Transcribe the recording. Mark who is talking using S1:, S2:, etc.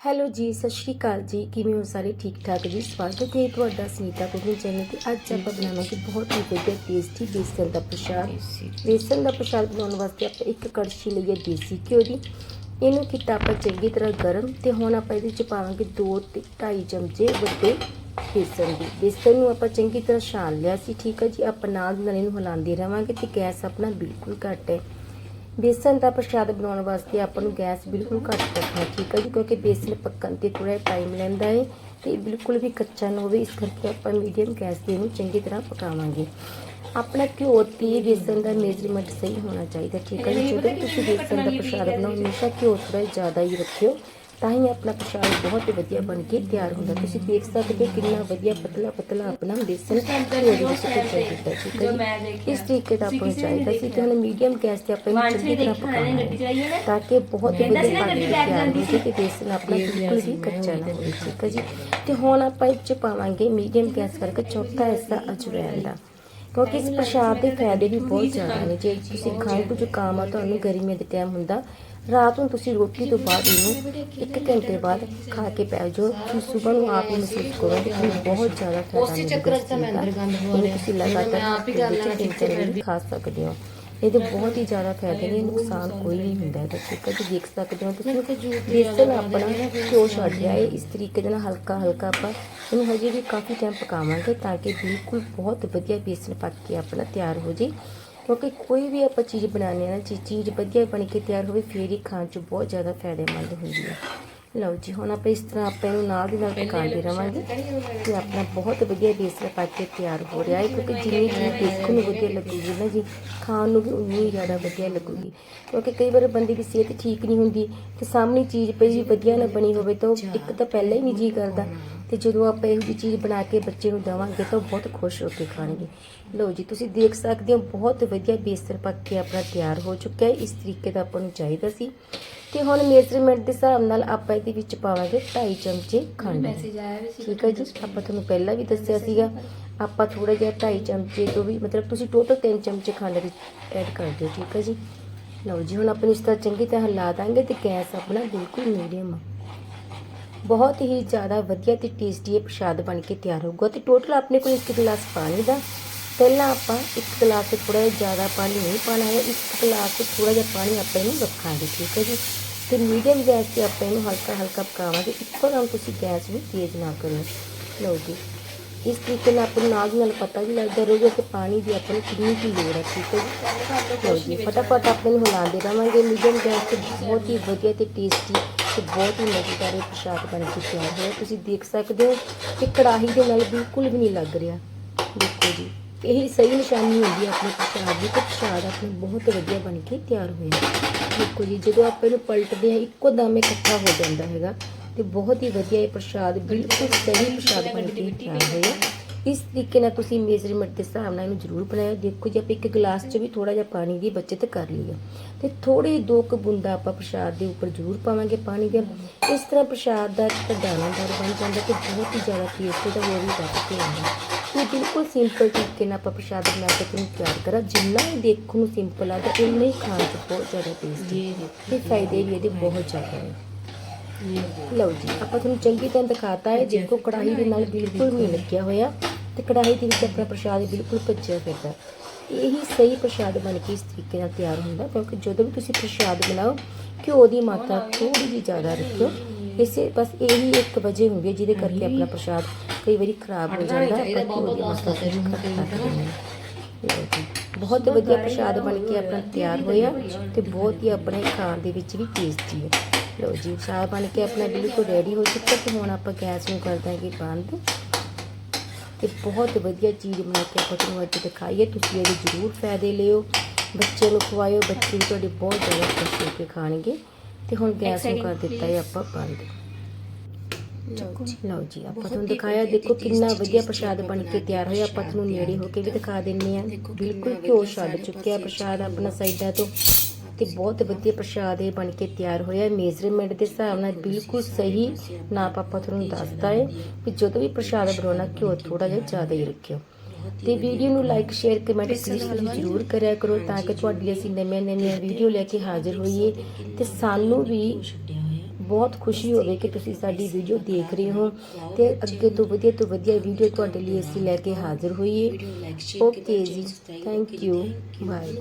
S1: Hello ਜੀ ਸਤਿ ਸ਼੍ਰੀ ਅਕਾਲ ਜੀ। ਕਿਵੇਂ ਹੋ ਸਾਰੇ? ਠੀਕ ਠਾਕ ਜੀ? ਸਵਾਗਤ ਹੈ ਤੁਹਾਡਾ ਸੁਨੀਤਾ ਕੁਕਿੰਗ ਚੈਨਲ ਤੇ। ਅੱਜ ਆਪਾਂ ਬਣਾਵਾਂਗੇ ਬਹੁਤ ਹੀ ਵਧੀਆ ਟੇਸਟੀ ਬੇਸਨ ਦਾ ਪ੍ਰਸ਼ਾਦ। ਬੇਸਨ ਦਾ ਪ੍ਰਸ਼ਾਦ ਬਣਾਉਣ ਵਾਸਤੇ ਆਪਾਂ ਇੱਕ ਕੜਛੀ ਲਈ ਹੈ ਦੇਸੀ ਘਿਓ ਦੀ। ਇਹਨੂੰ ਕੀਤਾ ਆਪਾਂ ਚੰਗੀ ਤਰ੍ਹਾਂ ਗਰਮ ਤੇ ਹੁਣ ਆਪਾਂ ਇਹਦੇ ਵਿੱਚ ਪਾਵਾਂਗੇ 2 ਤੇ 2.5 ਚਮਚੇ ਵੱਡੇ ਬੇਸਨ ਦੀ। ਬੇਸਨ ਨੂੰ ਆਪਾਂ ਚੰਗੀ ਤਰ੍ਹਾਂ ਛਾਣ ਲਿਆ ਸੀ ਠੀਕ ਹੈ ਜੀ? ਆਪਾਂ ਨਾਲ ਨਾਲ ਇਹਨੂੰ ਹਿਲਾਉਂਦੇ ਰਵਾਂਗੇ ਤੇ ਗੈਸ ਆਪਣਾ ਬਿਲਕੁਲ ਘੱਟ ਹੈ। ਬੇਸਨ ਦਾ ਪ੍ਰਸ਼ਾਦ ਬਣਾਉਣ ਵਾਸਤੇ ਆਪਾਂ ਨੂੰ ਗੈਸ ਬਿਲਕੁਲ ਘੱਟ ਰੱਖਣਾ ਠੀਕ ਹੈ ਜੀ ਕਿਉਂਕਿ ਬੇਸਨ ਪੱਕਣ ਤੇ ਥੋੜਾ ਟਾਈਮ ਲੈਂਦਾ ਹੈ ਤੇ ਇਹ ਬਿਲਕੁਲ ਵੀ ਕੱਚਾ ਨਾ ਹੋਵੇ ਇਸ ਕਰਕੇ ਆਪਾਂ ਮੀਡੀਅਮ ਗੈਸ ਤੇ ਇਹਨੂੰ ਚੰਗੀ ਤਰ੍ਹਾਂ ਪਕਾਵਾਂਗੇ। ਆਪਣਾ ਘਿਓ ਤੇ ਬੇਸਨ ਦਾ ਮੇਜ਼ਰਮੈਂਟ ਸਹੀ ਹੋਣਾ ਚਾਹੀਦਾ ਠੀਕ ਹੈ ਜੀ ਜਦੋਂ ਤੁਸੀਂ ਬੇਸਨ ਦਾ ਪ੍ਰਸ਼ਾਦ ਬਣਾਓ ਹਮੇਸ਼ਾ ਘਿਓ ਥੋੜਾ ਜ਼ਿਆਦਾ ਹੀ ਰੱਖਿਓ। ਤਾਂ ਹੀ ਆਪਣਾ ਪ੍ਰਸ਼ਾਦ ਬਹੁਤ ਵਧੀਆ ਬਣ ਕੇ ਤਿਆਰ ਹੁੰਦਾ। ਤੁਸੀਂ ਦੇਖ ਸਕਦੇ ਹੋ ਕਿੰਨਾ ਵਧੀਆ ਪਤਲਾ ਪਤਲਾ ਆਪਣਾ ਬੇਸਨ ਭੁੱਜਿਆ ਕੀਤਾ ਠੀਕ ਹੈ ਇਸ ਤਰੀਕੇ ਦਾ ਆਪਾਂ ਚਾਹੀਦਾ ਸੀ ਕਿ ਹੁਣ ਮੀਡੀਅਮ ਗੈਸ ਤੇ ਆਪਾਂ ਇਹਨੂੰ ਚੰਗੀ ਤਰ੍ਹਾਂ ਪਕਾਉਣਾ ਤਾਂ ਕਿ ਬਹੁਤ ਵਧੀਆ ਬਣ ਕੇ ਤਿਆਰ ਹੋ ਜਾਏ ਤੇ ਬੇਸਨ ਆਪਣਾ ਬਿਲਕੁਲ ਵੀ ਕੱਚਾ ਨਾ ਹੋਵੇ ਠੀਕ ਹੈ ਜੀ? ਤੇ ਹੁਣ ਆਪਾਂ ਇਹ ਚ ਪਾਵਾਂਗੇ ਮੀਡੀਅਮ ਗੈਸ ਕਰਕੇ ਚੌਥਾ ਹਿੱਸਾ ਅਜਵਾਇਣ ਦਾ। ਕਿਉਂਕਿ ਇਸ ਪ੍ਰਸ਼ਾਦ ਦੇ ਫਾਇਦੇ ਵੀ ਬਹੁਤ ਜ਼ਿਆਦਾ ਨੇ। ਜੇ ਤੁਸੀਂ ਖੰਘ ਜ਼ੁਕਾਮ ਆ ਤੁਹਾਨੂੰ ਗਰਮੀਆਂ ਦੇ ਟਾਈਮ ਹੁੰਦਾ ਰਾਤ ਨੂੰ ਤੁਸੀਂ ਰੋਟੀ ਤੋਂ ਬਾਅਦ ਇਹਨੂੰ ਇੱਕ ਘੰਟੇ ਬਾਅਦ ਖਾ ਕੇ ਪੈ ਜਾਓ। ਤੁਸੀਂ ਸਵੇਰ ਨੂੰ ਆਪ ਹੀ ਮਹਿਸੂਸ ਕਰੋਗੇ ਕਿ ਬਹੁਤ ਜ਼ਿਆਦਾ ਫਾਇਦਾ
S2: ਉਸੇ ਚੱਕਰ 'ਚ ਮੈਂ ਅੰਦਰ ਗੰਦ ਹੋ। ਰਿਹਾ
S1: ਤੁਸੀਂ। ਲਗਾਤਾਰ ਖਾ ਸਕਦੇ ਹੋ। ਇਹਦੇ ਬਹੁਤ ਹੀ ਜ਼ਿਆਦਾ ਫਾਇਦੇ ਨੇ ਨੁਕਸਾਨ ਕੋਈ ਨਹੀਂ ਹੁੰਦਾ ਇਹਦਾ। ਠੀਕ ਹੈ ਦੇਖ ਸਕਦੇ ਹੋ ਤੁਸੀਂ ਬੇਸਨ ਆਪਣਾ ਘਿਓ ਛੱਡ ਰਿਹਾ ਹੈ ਇਸ ਤਰੀਕੇ ਦੇ ਨਾਲ ਹਲਕਾ ਹਲਕਾ ਆਪਾਂ ਇਹਨੂੰ ਹਜੇ ਵੀ ਕਾਫੀ ਟਾਈਮ ਪਕਾਵਾਂਗੇ ਤਾਂ ਕਿ ਬਿਲਕੁਲ ਬਹੁਤ ਵਧੀਆ ਬੇਸਨ ਪੱਕ ਕੇ ਆਪਣਾ ਤਿਆਰ ਹੋ ਜੇ ਕਿਉਂਕਿ ਕੋਈ ਵੀ ਆਪਾਂ ਚੀਜ਼ ਬਣਾਉਂਦੇ ਹਾਂ ਨਾ, ਚੀ- ਚੀਜ਼ ਵਧੀਆ ਬਣ ਕੇ ਤਿਆਰ ਹੋਵੇ, ਫਿਰ ਹੀ ਖਾਣ 'ਚ ਬਹੁਤ ਜ਼ਿਆਦਾ ਫਾਇਦੇਮੰਦ ਹੁੰਦੀ ਹੈ। ਲਓ ਜੀ ਹੁਣ ਆਪਾਂ ਇਸ ਤਰ੍ਹਾਂ ਆਪਾਂ ਇਹਨੂੰ ਨਾਲ ਦੀ ਨਾਲ ਪਕਾਉਂਦੇ ਰਵਾਂਗੇ ਤੇ ਆਪਣਾ ਬਹੁਤ ਵਧੀਆ ਬੇਸਨ ਪੱਕ ਕੇ ਤਿਆਰ ਹੋ ਰਿਹਾ ਹੈ ਕਿਉਂਕਿ ਜਿੰਨੀ ਚੀਜ਼ ਦੇਖਣ ਨੂੰ ਵਧੀਆ ਲੱਗੂਗੀ ਨਾ ਜੀ ਖਾਣ ਨੂੰ ਵੀ ਉਨੀ ਹੀ ਜ਼ਿਆਦਾ ਵਧੀਆ ਲੱਗੂਗੀ। ਕਿਉਂਕਿ ਕਈ ਵਾਰ ਬੰਦੇ ਦੀ ਸਿਹਤ ਠੀਕ ਨਹੀਂ ਹੁੰਦੀ ਤੇ ਸਾਹਮਣੇ ਚੀਜ਼ ਪਈ ਵੀ ਵਧੀਆ ਨਾ ਬਣੀ ਹੋਵੇ ਤਾਂ ਇੱਕ ਤਾਂ ਪਹਿਲਾਂ ਹੀ ਨਹੀਂ ਜੀ ਕਰਦਾ ਤੇ ਜਦੋਂ ਆਪਾਂ ਇਹੋ ਜਿਹੀ ਚੀਜ਼ ਬਣਾ ਕੇ ਬੱਚੇ ਨੂੰ ਦੇਵਾਂਗੇ ਤਾਂ ਬਹੁਤ ਖੁਸ਼ ਹੋ ਕੇ ਖਾਣਗੇ। ਲਓ ਜੀ ਤੁਸੀਂ ਦੇਖ ਸਕਦੇ ਹੋ ਬਹੁਤ ਵਧੀਆ ਬੇਸਨ ਪੱਕ ਕੇ ਆਪਣਾ ਤਿਆਰ ਹੋ ਚੁੱਕਾ ਹੈ ਇਸ ਤਰੀਕੇ ਦਾ ਆਪਾਂ ਨੂੰ ਚਾਹੀਦਾ ਸੀ। ਤੇ ਹੁਣ ਮੇਜ਼ਰਮੈਂਟ ਦੇ ਹਿਸਾਬ ਨਾਲ ਆਪਾਂ ਇਹਦੇ ਵਿੱਚ ਪਾਵਾਂਗੇ 2.5 ਚਮਚੇ ਖੰਡ।
S2: ਮੈਸੇਜ ਆਇਆ ਵੀ ਸੀ
S1: ਠੀਕ ਹੈ ਜੀ ਆਪਾਂ ਤੁਹਾਨੂੰ ਪਹਿਲਾਂ ਵੀ ਦੱਸਿਆ ਸੀਗਾ। ਆਪਾਂ ਥੋੜਾ ਜਿਹਾ 2.5 ਚਮਚੇ ਤੋਂ ਵੀ ਮਤਲਬ ਤੁਸੀਂ ਟੋਟਲ 3 ਚਮਚੇ ਖੰਡ ਦੀ ਐਡ ਕਰ ਦਿਓ ਠੀਕ ਹੈ ਜੀ। ਲਓ ਜੀ ਹੁਣ ਆਪਾਂ ਇਸ ਤਰ੍ਹਾਂ ਚੰਗੀ ਤਰ੍ਹਾਂ ਹਿਲਾ ਦਾਂਗੇ ਤੇ ਗੈਸ ਆਪਣਾ ਬਿਲਕੁਲ ਮੀਡੀਅਮ ਬਹੁਤ ਹੀ ਜ਼ਿਆਦਾ ਵਧੀਆ ਤੇ ਟੇਸਟੀ ਇਹ ਪ੍ਰਸ਼ਾਦ ਬਣ ਕੇ ਤਿਆਰ ਹੋਊਗਾ ਤੇ ਟੋਟਲ ਆਪਣੇ ਕੋਲ ਇੱਕ ਗਲਾਸ ਪਾਣੀ ਦਾ ਪਹਿਲਾਂ ਆਪਾਂ ਇੱਕ ਗਲਾਸ ਤੋਂ ਥੋੜ੍ਹਾ ਜਿਹਾ ਜ਼ਿਆਦਾ ਪਾਣੀ ਨਹੀਂ ਪਾਣਾ ਹੈ, ਇੱਕ ਗਲਾਸ ਤੋਂ ਥੋੜ੍ਹਾ ਜਿਹਾ ਪਾਣੀ ਆਪਾਂ ਇਹਨੂੰ ਰੱਖਾਂਗੇ, ਠੀਕ ਹੈ ਜੀ? ਤੇ ਮੀਡੀਅਮ ਗੈਸ ਤੇ ਆਪਾਂ ਇਹਨੂੰ ਹਲਕਾ ਹਲਕਾ ਪਕਾਵਾਂਗੇ, ਇੱਕੋ ਦਮ ਤੁਸੀਂ ਗੈਸ ਨੂੰ ਤੇਜ਼ ਨਾ ਕਰੋ। ਲਓ ਜੀ, ਇਸ ਤਰੀਕੇ ਨਾਲ ਆਪਾਂ ਨੂੰ ਨਾਲ ਦੀ ਨਾਲ ਪਤਾ ਵੀ ਲੱਗਦਾ ਰਹੂਗਾ ਕਿ ਪਾਣੀ ਦੀ ਆਪਾਂ ਨੂੰ ਕਿੰਨੀ ਕੀ ਲੋੜ ਹੈ, ਠੀਕ ਹੈ ਜੀ? ਲਓ ਜੀ, ਫਟਾਫਟ ਆਪਾਂ ਇਹਨੂੰ ਹਿਲਾਉਂਦੇ ਰਹਾਂਗੇ ਮੀਡੀਅਮ ਗੈਸ ਤੇ ਬਹੁਤ ਹੀ ਵਧੀਆ ਤੇ ਟੇਸਟੀ ਤੇ ਬਹੁਤ ਹੀ ਮਜ਼ੇਦਾਰ ਇਹ ਪ੍ਰਸ਼ਾਦ ਬਣ ਕੇ ਤਿਆਰ ਹੋਇਆ। ਤੁਸੀਂ ਦੇਖ ਸਕਦੇ ਹੋ ਕਿ ਕੜਾਹੀ ਦੇ ਨਾਲ ਬਿਲਕੁਲ ਵੀ ਨਹੀਂ ਲੱਗ ਰਿਹਾ। ਦੇਖੋ ਜੀ। ਇਹੀ ਸਹੀ ਨਿਸ਼ਾਨੀ ਹੁੰਦੀ ਹੈ ਆਪਣੇ ਪ੍ਰਸ਼ਾਦ ਦੀ ਕਿ ਪ੍ਰਸ਼ਾਦ ਆਪਣੇ ਬਹੁਤ ਵਧੀਆ ਬਣ ਕੇ ਤਿਆਰ ਹੋਇਆ ਦੇਖੋ ਜੀ, ਜਦੋਂ ਆਪਾਂ ਇਹਨੂੰ ਪਲਟਦੇ ਹਾਂ, ਇੱਕੋ ਦਮ ਇਕੱਠਾ ਹੋ ਜਾਂਦਾ ਹੈਗਾ, ਤੇ ਬਹੁਤ ਹੀ ਵਧੀਆ ਇਹ ਪ੍ਰਸ਼ਾਦ ਬਿਲਕੁਲ ਸਹੀ ਪ੍ਰਸ਼ਾਦ ਬਣ ਕੇ ਤਿਆਰ ਹੋਇਆ। ਇਸ ਤਰੀਕੇ ਨਾਲ ਤੁਸੀਂ ਮੇਜ਼ਰਮੈਂਟ ਦੇ ਹਿਸਾਬ ਨਾਲ ਇਹਨੂੰ ਜ਼ਰੂਰ ਬਣਾਇਓ। ਦੇਖੋ ਜੀ, ਆਪਾਂ ਇੱਕ ਗਲਾਸ 'ਚ ਵੀ ਥੋੜਾ ਜਿਹਾ ਪਾਣੀ ਦੀ ਬਚਤ ਕਰ ਲਈ ਆ। ਤੇ ਥੋੜੀ ਦੋ ਕੁ ਬੂੰਦਾ ਆਪਾਂ ਪ੍ਰਸ਼ਾਦ ਦੇ ਉੱਪਰ ਜ਼ਰੂਰ ਪਾਵਾਂਗੇ ਪਾਣੀ ਦੇ ਇਸ ਤਰ੍ਹਾਂ ਪ੍ਰਸ਼ਾਦ ਦਾ ਇੱਕ ਦਾਣੇਦਾਰ ਬਣ ਜਾਂਦਾ ਤੇ ਬਹੁਤ ਹੀ ਜ਼ਿਆਦਾ ਟੇਸਟੀ ਤੇ ਹੋਰ ਵੀ ਵੱਧ ਕੇ ਆਉਂਦਾ। ਤੇ ਬਿਲਕੁਲ ਸਿੰਪਲ ਤਰੀਕੇ ਨਾਲ ਆਪਾਂ ਪ੍ਰਸ਼ਾਦ ਬਣਾ ਕੇ ਤੁਹਾਨੂੰ ਤਿਆਰ ਕਰਾਂ। ਜਿੰਨਾ ਹੀ ਦੇਖਣ ਨੂੰ ਸਿੰਪਲ ਆ ਤੇ ਉਨਾ ਹੀ ਖਾਣ 'ਚ ਬਹੁਤ ਜ਼ਿਆਦਾ ਟੇਸਟੀ ਤੇ ਫਾਇਦੇ ਵੀ ਇਹਦੇ ਬਹੁਤ ਜ਼ਿਆਦਾ ਨੇ। ਲਓ ਜੀ ਆਪਾਂ ਤੁਹਾਨੂੰ ਚੰਗੀ ਤਰ੍ਹਾਂ ਦਿਖਾਤਾ ਹੈ। ਦੇਖੋ ਕੜਾਹੀ ਦੇ ਨਾਲ ਬਿਲਕੁਲ ਨਹੀਂ ਲੱਗਿਆ ਹੋਇਆ। ਤੇ ਕੜਾਹੀ ਦੇ ਵਿੱਚ ਆਪਣਾ ਪ੍ਰਸ਼ਾਦ ਬਿਲਕੁਲ ਭੱਜਿਆ ਫਿਰਦਾ। ਇਹੀ ਸਹੀ ਪ੍ਰਸ਼ਾਦ ਬਣ ਕੇ ਇਸ ਤਰੀਕੇ ਨਾਲ ਤਿਆਰ ਹੁੰਦਾ ਕਿਉਂਕਿ ਜਦੋਂ ਵੀ ਤੁਸੀਂ ਪ੍ਰਸ਼ਾਦ ਬਣਾਓ ਘਿਓ ਦੀ ਮਾਤਰਾ ਥੋੜੀ ਜਿਹੀ ਜ਼ਿਆਦਾ ਰੱਖਿਓ। ਇਸੇ ਬਸ ਇਹੀ ਇੱਕ ਵਜ੍ਹਾ ਹੁੰਦੀ ਹੈ ਜਿਹਦੇ ਕਰਕੇ ਆਪਣਾ ਪ੍ਰਸ਼ਾਦ ਕਈ ਵਾਰੀ ਖਰਾਬ ਹੋ ਜਾਂਦਾ ਹਾਂ ਲਓ ਜੀ, ਬਹੁਤ ਵਧੀਆ ਪ੍ਰਸ਼ਾਦ ਬਣ ਕੇ ਆਪਣਾ ਤਿਆਰ ਹੋਇਆ ਤੇ ਬਹੁਤ ਹੀ ਆਪਣੇ ਖਾਣ ਦੇ ਵਿੱਚ ਵੀ ਟੇਸਟੀ ਹੈ। ਲਓ ਜੀ ਪ੍ਰਸ਼ਾਦ ਬਣ ਕੇ ਆਪਣਾ ਬਿਲਕੁਲ ਰੈਡੀ ਹੋ ਚੁੱਕਾ ਤੇ ਹੁਣ ਆਪਾਂ ਗੈਸ ਨੂੰ ਕਰ ਦਾਂਗੇ ਬੰਦ। ਤੇ ਬਹੁਤ ਵਧੀਆ ਚੀਜ਼ ਬਣਾ ਕੇ ਆਪਾਂ ਤੁਹਾਨੂੰ ਅੱਜ ਦਿਖਾਈਏ ਤੁਸੀਂ ਇਹਦੇ ਜ਼ਰੂਰ ਫਾਇਦੇ ਲਿਓ। ਬੱਚੇ ਨੂੰ ਖਵਾਇਓ ਬੱਚੇ ਵੀ ਤੁਹਾਡੇ ਬਹੁਤ ਜ਼ਿਆਦਾ ਖੁਸ਼ ਹੋ ਕੇ ਖਾਣਗੇ। ਤੇ ਹੁਣ ਗੈਸ ਨੂੰ ਕਰ ਦਿੱਤਾ ਹੈ ਆਪਾਂ ਬੰਦ। ਲਓ ਜੀ ਲਓ ਜੀ ਆਪਾਂ ਤੁਹਾਨੂੰ ਦਿਖਾਇਆ ਦੇਖੋ ਕਿੰਨਾ ਵਧੀਆ ਪ੍ਰਸ਼ਾਦ ਬਣ ਕੇ ਤਿਆਰ ਹੋਇਆ ਆਪਾਂ ਤੁਹਾਨੂੰ ਨੇੜੇ ਹੋ ਕੇ ਵੀ ਦਿਖਾ ਦਿੰਨੇ ਆ ਬਿਲਕੁਲ ਘਿਓ ਛੱਡ ਚੁੱਕਿਆ ਪ੍ਰਸ਼ਾਦ ਆਪਣਾ ਸਾਈਡਾਂ ਤੋਂ। ਤੇ ਬਹੁਤ ਵਧੀਆ ਪ੍ਰਸ਼ਾਦ ਇਹ ਬਣ ਕੇ ਤਿਆਰ ਹੋਇਆ ਮੇਜ਼ਰਮੈਂਟ ਦੇ ਹਿਸਾਬ ਨਾਲ ਬਿਲਕੁਲ ਸਹੀ ਨਾਪ ਆਪਾਂ ਤੁਹਾਨੂੰ ਦੱਸਦਾ ਹੈ ਕਿ ਜਦੋਂ ਵੀ ਪ੍ਰਸ਼ਾਦ ਬਣਾਉਣਾ ਘਿਓ ਥੋੜਾ ਜਿਹਾ ਜ਼ਿਆਦਾ ਹੀ ਰੱਖਿਓ। ਤੇ ਵੀਡੀਓ ਨੂੰ ਲਾਈਕ ਸ਼ੇਅਰ ਕਮੈਂਟ ਜ਼ਰੂਰ ਕਰਿਆ ਕਰੋ ਤਾਂ ਕਿ ਤੁਹਾਡੀ ਅਸੀਂ ਨਵੀਆਂ ਨਵੀਆਂ ਵੀਡੀਓ ਲੈ ਕੇ ਹਾਜ਼ਰ ਹੋਈਏ। ਤੇ ਸਾਨੂੰ ਵੀ ਬਹੁਤ ਖੁਸ਼ੀ ਹੋਵੇ ਕਿ ਤੁਸੀਂ ਸਾਡੀ ਵੀਡੀਓ ਦੇਖ ਰਹੇ ਹੋ ਤੇ ਅੱਗੇ ਤੋਂ ਵਧੀਆ ਤੋਂ ਵਧੀਆ ਵੀਡੀਓ ਤੁਹਾਡੇ ਲਈ ਅਸੀਂ ਲੈ ਕੇ ਹਾਜ਼ਰ ਹੋਈਏ। ਓਕੇ ਜੀ ਥੈਂਕ ਯੂ ਬਾਏ